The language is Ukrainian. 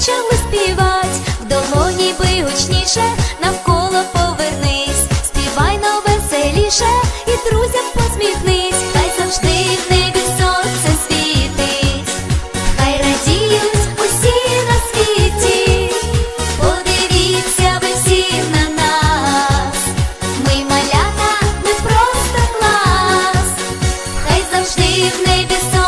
почали співать, в долоні бий гучніше, навколо повернись, співай но веселіше і друзям посміхнись, хай завжди в небі сонце світить, хай радіють усі на світі, подивіться ви всі на нас, ми малята, ми просто клас, хай завжди в небі сонце